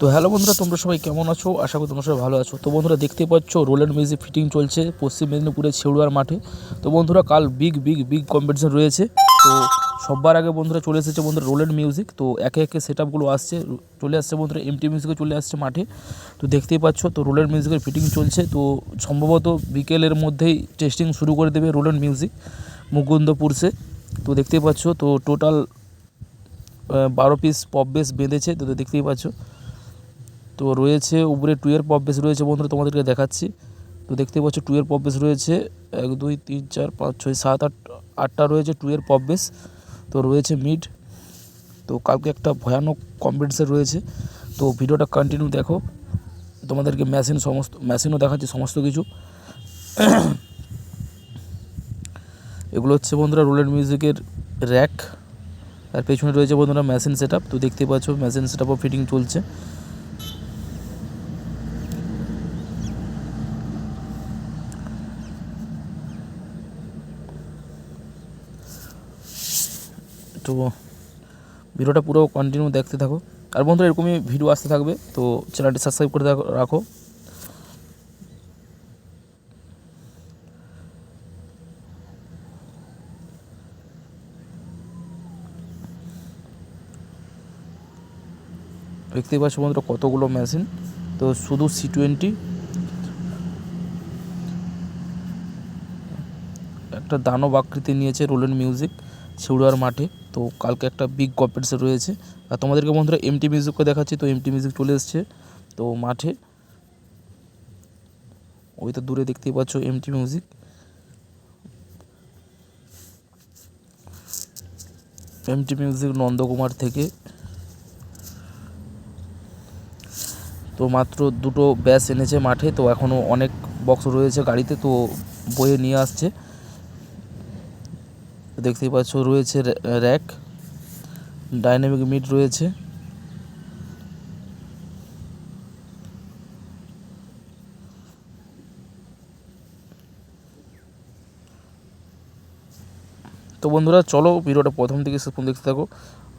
তো হ্যালো বন্ধুরা, তোমরা সবাই কেমন আছো? আশা করি তোমরা সবাই ভালো আছো। তো বন্ধুরা দেখতে পাচ্ছ রোল্যান্ড মিউজিক ফিটিং চলছে পশ্চিম মেদিনীপুরের ছেউড়ার মাঠে। তো বন্ধুরা, কাল বিগ বিগ বিগ কম্পিটিশন রয়েছে। তো সবার আগে বন্ধুরা চলে এসেছে বন্ধুরা রোল্যান্ড মিউজিক তো একে একে সেট আপগুলো আসছে, চলে আসছে বন্ধুরা এমটি মিউজিকে চলে আসছে মাঠে। তো দেখতেই পাচ্ছ, তো রোল্যান্ড মিউজিকের ফিটিং চলছে। তো সম্ভবত বিকেলের মধ্যেই টেস্টিং শুরু করে দেবে রোল্যান্ড মিউজিক মুকুন্দপুরসে তো দেখতেই পাচ্ছ, তো টোটাল বারো পিস পপ বেস বেঁধেছে। তো দেখতেই পাচ্ছ তো রয়েছে, উপরে টুয়ের পপ বেস রয়েছে বন্ধুরা, তোমাদেরকে দেখাচ্ছি। তো দেখতে পাচ্ছ টুয়ের পপ বেস রয়েছে, এক, দুই, তিন, চার, পাঁচ, ছয়, সাত, আট, আটটা রয়েছে টুয়ের পপ বেস তো রয়েছে মিড তো কালকে একটা ভয়ানক কম্পিটিশন রয়েছে। তো ভিডিওটা কন্টিনিউ দেখো। তোমাদেরকে মেশিন সমস্ত মেশিনও দেখাচ্ছি সমস্ত কিছু। এগুলো হচ্ছে বন্ধুরা রোল্যান্ড মিউজিকের র্যাক আর পেছনে রয়েছে বন্ধুরা মেশিন সেট তো দেখতে পাচ্ছ মেশিন সেট ফিটিং চলছে। তো ভিডিওটা পুরো কন্টিনিউ দেখতে থাকো। আর বন্ধুরা, এরকমই ভিডিও আসতে থাকবে, তো চ্যানেলটি সাবস্ক্রাইব করে রাখো- দেখতেই পাচ্ছ বন্ধুরা, কতগুলো মেশিন তো শুধু সি টোয়েন্টি একটা দানব আকৃতি নিয়েছে রোলেন মিউজিক ছিউড়ার মাঠে। তো কালকে একটা বিগ কম্পিটিশন রয়েছে। আর তোমাদেরকে বন্ধুরা এমটি মিউজিকও দেখাচ্ছি। তো এমটি মিউজিক চলে এসছে। তো মাঠে ওই তো দূরে দেখতেই পাচ্ছ MT music MT music Nandakumar থেকে। তো মাত্র দুটো ব্যাস এনেছে মাঠে। তো এখনও অনেক বক্স রয়েছে গাড়িতে। তো বয়ে নিয়ে আসছে। দেখতেই পাচ্ছ রয়েছে র্যাক, ডাইনামিক মিট রয়েছে। তো বন্ধুরা, চলো ভিডিওটা প্রথম থেকে শেষ দেখতে থাকো,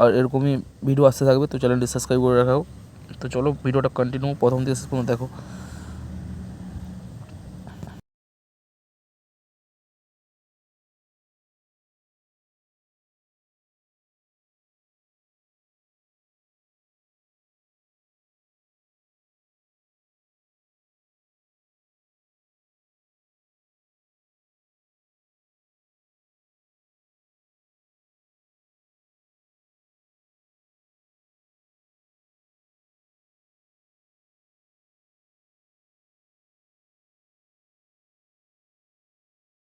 আর এরকমই ভিডিও আসতে থাকবে, তো চ্যানেলটি সাবস্ক্রাইব করে রাখো তো চলো ভিডিওটা কন্টিনিউ প্রথম থেকে শেষ দেখো।